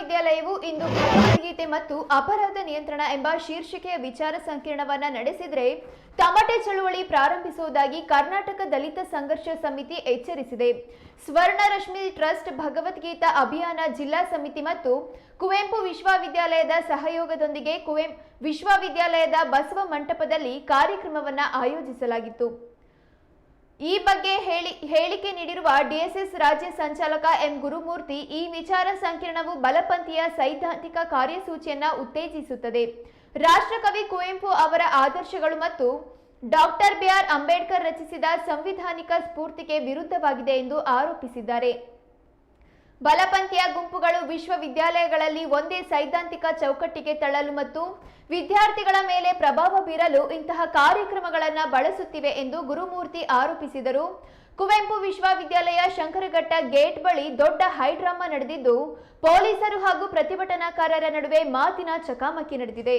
ವಿಶ್ವವಿದ್ಯಾಲಯವು ಇಂದು ಭಗವದ್ಗೀತೆ ಮತ್ತು ಅಪರಾಧ ನಿಯಂತ್ರಣ ಎಂಬ ಶೀರ್ಷಿಕೆಯ ವಿಚಾರ ಸಂಕಿರಣವನ್ನ ನಡೆಸಿದರೆ ತಮಟೆ ಚಳುವಳಿ ಪ್ರಾರಂಭಿಸುವುದಾಗಿ ಕರ್ನಾಟಕ ದಲಿತ ಸಂಘರ್ಷ ಸಮಿತಿ ಎಚ್ಚರಿಸಿದೆ. ಸ್ವರ್ಣರಶ್ಮಿ ಟ್ರಸ್ಟ್ ಭಗವದ್ಗೀತಾ ಅಭಿಯಾನ ಜಿಲ್ಲಾ ಸಮಿತಿ ಮತ್ತು ಕುವೆಂಪು ವಿಶ್ವವಿದ್ಯಾಲಯದ ಸಹಯೋಗದೊಂದಿಗೆ ಕುವೆಂಪು ವಿಶ್ವವಿದ್ಯಾಲಯದ ಬಸವ ಮಂಟಪದಲ್ಲಿ ಕಾರ್ಯಕ್ರಮವನ್ನು ಆಯೋಜಿಸಲಾಗಿತ್ತು. ಈ ಬಗ್ಗೆ ಹೇಳಿ ಹೇಳಿಕೆ ನೀಡಿರುವ ಡಿಎಸ್ಎಸ್ ರಾಜ್ಯ ಸಂಚಾಲಕ ಎಂ ಗುರುಮೂರ್ತಿ, ಈ ವಿಚಾರ ಸಂಕಿರಣವು ಬಲಪಂಥೀಯ ಸೈದ್ಧಾಂತಿಕ ಕಾರ್ಯಸೂಚಿಯನ್ನು ಉತ್ತೇಜಿಸುತ್ತದೆ. ರಾಷ್ಟ್ರಕವಿ ಕುವೆಂಪು ಅವರ ಆದರ್ಶಗಳು ಮತ್ತು ಡಾಕ್ಟರ್ ಬಿಆರ್ ಅಂಬೇಡ್ಕರ್ ರಚಿಸಿದ ಸಂವಿಧಾನಿಕ ಸ್ಫೂರ್ತಿಗೆ ವಿರುದ್ಧವಾಗಿದೆ ಎಂದು ಆರೋಪಿಸಿದ್ದಾರೆ. ಬಲಪಂಥೀಯ ಗುಂಪುಗಳು ವಿಶ್ವವಿದ್ಯಾಲಯಗಳಲ್ಲಿ ಒಂದೇ ಸೈದ್ಧಾಂತಿಕ ಚೌಕಟ್ಟಿಗೆ ತಳ್ಳಲು ಮತ್ತು ವಿದ್ಯಾರ್ಥಿಗಳ ಮೇಲೆ ಪ್ರಭಾವ ಬೀರಲು ಇಂತಹ ಕಾರ್ಯಕ್ರಮಗಳನ್ನು ಬಳಸುತ್ತಿವೆ ಎಂದು ಗುರುಮೂರ್ತಿ ಆರೋಪಿಸಿದರು. ಕುವೆಂಪು ವಿಶ್ವವಿದ್ಯಾಲಯ ಶಂಕರಘಟ್ಟ ಗೇಟ್ ಬಳಿ ದೊಡ್ಡ ಹೈಡ್ರಾಮಾ ನಡೆದಿದ್ದು, ಪೊಲೀಸರು ಹಾಗೂ ಪ್ರತಿಭಟನಾಕಾರರ ನಡುವೆ ಮಾತಿನ ಚಕಾಮಕಿ ನಡೆದಿದೆ.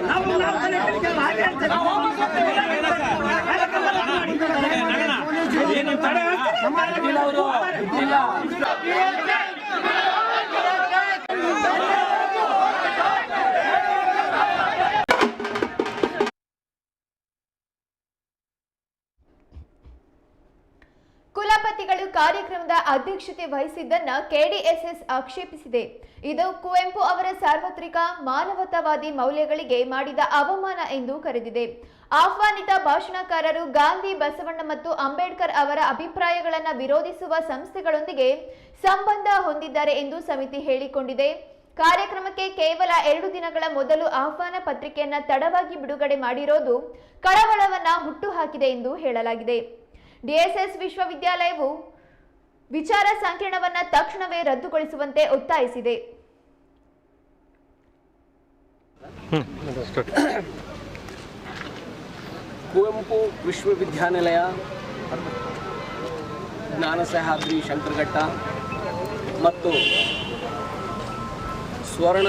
ಕುಲಪತಿಗಳು ಅಧ್ಯಕ್ಷತೆ ವಹಿಸಿದ್ದನ್ನ ಕೆಡಿಎಸ್ಎಸ್ ಆಕ್ಷೇಪಿಸಿದೆ. ಇದು ಕುವೆಂಪು ಅವರ ಸಾರ್ವತ್ರಿಕ ಮಾನವತಾವಾದಿ ಮೌಲ್ಯಗಳಿಗೆ ಮಾಡಿದ ಅವಮಾನ ಎಂದು ಕರೆದಿದೆ. ಆಹ್ವಾನಿತ ಭಾಷಣಕಾರರು ಗಾಂಧಿ ಬಸವಣ್ಣ ಮತ್ತು ಅಂಬೇಡ್ಕರ್ ಅವರ ಅಭಿಪ್ರಾಯಗಳನ್ನು ವಿರೋಧಿಸುವ ಸಂಸ್ಥೆಗಳೊಂದಿಗೆ ಸಂಬಂಧ ಹೊಂದಿದ್ದಾರೆ ಎಂದು ಸಮಿತಿ ಹೇಳಿಕೊಂಡಿದೆ. ಕಾರ್ಯಕ್ರಮಕ್ಕೆ ಕೇವಲ ಎರಡು ದಿನಗಳ ಮೊದಲು ಆಹ್ವಾನ ಪತ್ರಿಕೆಯನ್ನ ತಡವಾಗಿ ಬಿಡುಗಡೆ ಮಾಡಿರೋದು ಕಳವಳವನ್ನ ಹುಟ್ಟುಹಾಕಿದೆ ಎಂದು ಹೇಳಲಾಗಿದೆ. ಡಿಎಸ್ಎಸ್ ವಿಶ್ವವಿದ್ಯಾಲಯವು ವಿಚಾರ ಸಂಕಿರಣವನ್ನ ತಕ್ಷಣವೇ ರದ್ದುಗೊಳಿಸುವಂತೆ ಒತ್ತಾಯಿಸಿದೆ. ಕುವೆಂಪು ವಿಶ್ವವಿದ್ಯಾನಿಲಯ ಜ್ಞಾನ ಸಹ್ಯಾದ್ರಿ ಶಂಕರಘಟ್ಟ ಮತ್ತು ಸ್ವರ್ಣ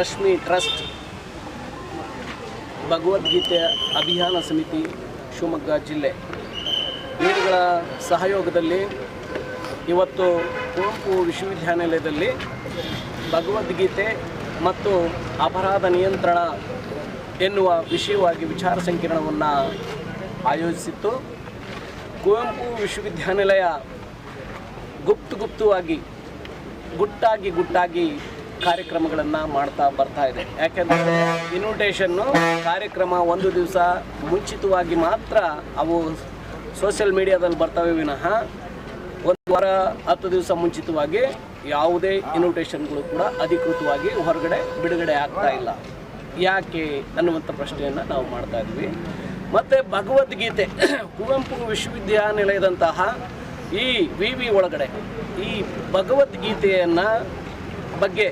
ರಶ್ಮಿ ಟ್ರಸ್ಟ್, ಭಗವದ್ಗೀತೆ ಅಭಿಯಾನ ಸಮಿತಿ ಶಿವಮೊಗ್ಗ ಜಿಲ್ಲೆ. ಇವುಗಳ ಸಹಯೋಗದಲ್ಲಿ ಇವತ್ತು ಕುವೆಂಪು ವಿಶ್ವವಿದ್ಯಾನಿಲಯದಲ್ಲಿ ಭಗವದ್ಗೀತೆ ಮತ್ತು ಅಪರಾಧ ನಿಯಂತ್ರಣ ಎನ್ನುವ ವಿಷಯವಾಗಿ ವಿಚಾರ ಸಂಕಿರಣವನ್ನು ಆಯೋಜಿಸಿತ್ತು. ಕುವೆಂಪು ವಿಶ್ವವಿದ್ಯಾನಿಲಯ ಗುಪ್ತ ಗುಪ್ತವಾಗಿ, ಗುಟ್ಟಾಗಿ ಗುಟ್ಟಾಗಿ ಕಾರ್ಯಕ್ರಮಗಳನ್ನು ಮಾಡ್ತಾ ಬರ್ತಾ ಇದೆ. ಯಾಕೆಂದರೆ ಇನ್ವಿಟೇಷನ್ನು ಕಾರ್ಯಕ್ರಮ ಒಂದು ದಿವಸ ಮುಂಚಿತವಾಗಿ ಮಾತ್ರ ಅವು ಸೋಷಿಯಲ್ ಮೀಡಿಯಾದಲ್ಲಿ ಬರ್ತವೆ ವಿನಃ ಒಂದು ವಾರ, ಹತ್ತು ದಿವಸ ಮುಂಚಿತವಾಗಿ ಯಾವುದೇ ಇನ್ವಿಟೇಷನ್ಗಳು ಕೂಡ ಅಧಿಕೃತವಾಗಿ ಹೊರಗಡೆ ಬಿಡುಗಡೆ ಆಗ್ತಾ ಇಲ್ಲ. ಯಾಕೆ ಅನ್ನುವಂಥ ಪ್ರಶ್ನೆಯನ್ನು ನಾವು ಮಾಡ್ತಾ ಇದ್ವಿ. ಮತ್ತು ಭಗವದ್ಗೀತೆ, ಕುವೆಂಪು ವಿಶ್ವವಿದ್ಯಾನಿಲಯದಂತಹ ಈ ವಿ ವಿ ಒಳಗಡೆ ಈ ಭಗವದ್ಗೀತೆಯನ್ನು ಬಗ್ಗೆ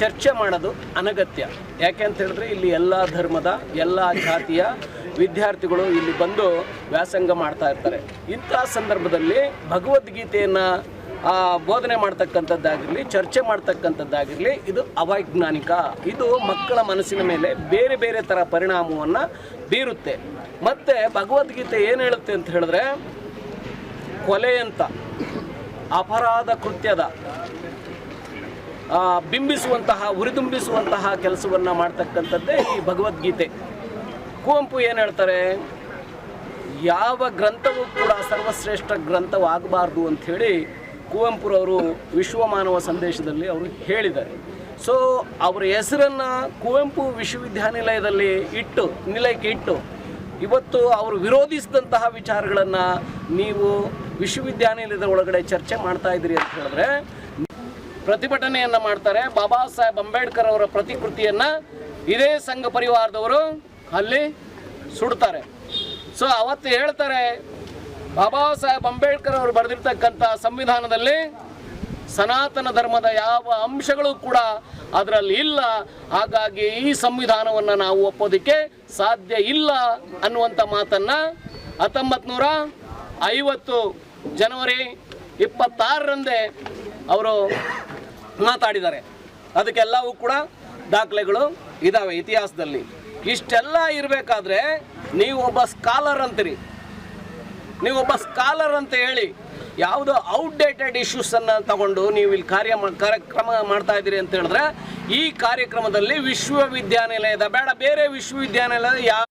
ಚರ್ಚೆ ಮಾಡೋದು ಅನಗತ್ಯ. ಯಾಕೆ ಅಂತ ಹೇಳಿದ್ರೆ ಇಲ್ಲಿ ಎಲ್ಲ ಧರ್ಮದ, ಎಲ್ಲ ಜಾತಿಯ ವಿದ್ಯಾರ್ಥಿಗಳು ಇಲ್ಲಿ ಬಂದು ವ್ಯಾಸಂಗ ಮಾಡ್ತಾ ಇರ್ತಾರೆ. ಇಂತಹ ಸಂದರ್ಭದಲ್ಲಿ ಭಗವದ್ಗೀತೆಯನ್ನು ಬೋಧನೆ ಮಾಡ್ತಕ್ಕಂಥದ್ದಾಗಿರಲಿ, ಚರ್ಚೆ ಮಾಡ್ತಕ್ಕಂಥದ್ದಾಗಿರಲಿ, ಇದು ಅವೈಜ್ಞಾನಿಕ. ಇದು ಮಕ್ಕಳ ಮನಸ್ಸಿನ ಮೇಲೆ ಬೇರೆ ಬೇರೆ ಥರ ಪರಿಣಾಮವನ್ನು ಬೀರುತ್ತೆ. ಮತ್ತು ಭಗವದ್ಗೀತೆ ಏನು ಹೇಳುತ್ತೆ ಅಂತ ಹೇಳಿದ್ರೆ ಕೊಲೆಯಂತ ಅಪರಾಧ ಕೃತ್ಯದ ಬಿಂಬಿಸುವಂತಹ ಉರಿದುಂಬಿಸುವಂತಹ ಕೆಲಸವನ್ನು ಮಾಡ್ತಕ್ಕಂಥದ್ದೇ ಈ ಭಗವದ್ಗೀತೆ. ಕುವೆಂಪು ಏನು ಹೇಳ್ತಾರೆ? ಯಾವ ಗ್ರಂಥವೂ ಕೂಡ ಸರ್ವಶ್ರೇಷ್ಠ ಗ್ರಂಥವಾಗಬಾರ್ದು ಅಂಥೇಳಿ ಕುವೆಂಪುರವರು ವಿಶ್ವಮಾನವ ಸಂದೇಶದಲ್ಲಿ ಅವರು ಹೇಳಿದ್ದಾರೆ. ಸೊ ಅವರ ಹೆಸರನ್ನು ಕುವೆಂಪು ವಿಶ್ವವಿದ್ಯಾನಿಲಯದಲ್ಲಿ ಇಟ್ಟು, ನಿಲಯಕ್ಕೆ ಇಟ್ಟು, ಇವತ್ತು ಅವರು ವಿರೋಧಿಸಿದಂತಹ ವಿಚಾರಗಳನ್ನು ನೀವು ವಿಶ್ವವಿದ್ಯಾನಿಲಯದ ಒಳಗಡೆ ಚರ್ಚೆ ಮಾಡ್ತಾ ಇದ್ದೀರಿ ಅಂತ ಹೇಳಿದ್ರೆ, ಪ್ರತಿಭಟನೆಯನ್ನು ಮಾಡ್ತಾರೆ. ಬಾಬಾ ಸಾಹೇಬ್ ಅಂಬೇಡ್ಕರ್ ಅವರ ಪ್ರತಿಕೃತಿಯನ್ನು ಇದೇ ಸಂಘ ಪರಿವಾರದವರು ಅಲ್ಲಿ ಸುಡ್ತಾರೆ. ಸೊ ಅವತ್ತು ಹೇಳ್ತಾರೆ, ಬಾಬಾ ಸಾಹೇಬ್ ಅಂಬೇಡ್ಕರ್ ಅವರು ಬರೆದಿರ್ತಕ್ಕಂಥ ಸಂವಿಧಾನದಲ್ಲಿ ಸನಾತನ ಧರ್ಮದ ಯಾವ ಅಂಶಗಳು ಕೂಡ ಅದರಲ್ಲಿ ಇಲ್ಲ. ಹಾಗಾಗಿ ಈ ಸಂವಿಧಾನವನ್ನು ನಾವು ಒಪ್ಪೋದಕ್ಕೆ ಸಾಧ್ಯ ಇಲ್ಲ ಅನ್ನುವಂಥ ಮಾತನ್ನು ಹತ್ತೊಂಬತ್ತು ನೂರ ಐವತ್ತು ಜನವರಿ ಇಪ್ಪತ್ತಾರರಂದೇ ಅವರು ಮಾತಾಡಿದ್ದಾರೆ. ಅದಕ್ಕೆಲ್ಲವೂ ಕೂಡ ದಾಖಲೆಗಳು ಇದ್ದಾವೆ ಇತಿಹಾಸದಲ್ಲಿ. ಇಷ್ಟೆಲ್ಲ ಇರಬೇಕಾದ್ರೆ ನೀವು ಒಬ್ಬ ಸ್ಕಾಲರ್ ಅಂತೀರಿ. ನೀವೊಬ್ಬ ಸ್ಕಾಲರ್ ಅಂತ ಹೇಳಿ ಯಾವುದೋ ಔಟ್ಡೇಟೆಡ್ ಇಶ್ಯೂಸನ್ನು ತಗೊಂಡು ನೀವು ಇಲ್ಲಿ ಕಾರ್ಯ ಕಾರ್ಯಕ್ರಮ ಮಾಡ್ತಾ ಇದ್ದೀರಿ ಅಂತ ಹೇಳಿದ್ರೆ ಈ ಕಾರ್ಯಕ್ರಮದಲ್ಲಿ ವಿಶ್ವವಿದ್ಯಾನಿಲಯದ, ಬೇಡ, ಬೇರೆ ವಿಶ್ವವಿದ್ಯಾನಿಲಯದ ಯಾವ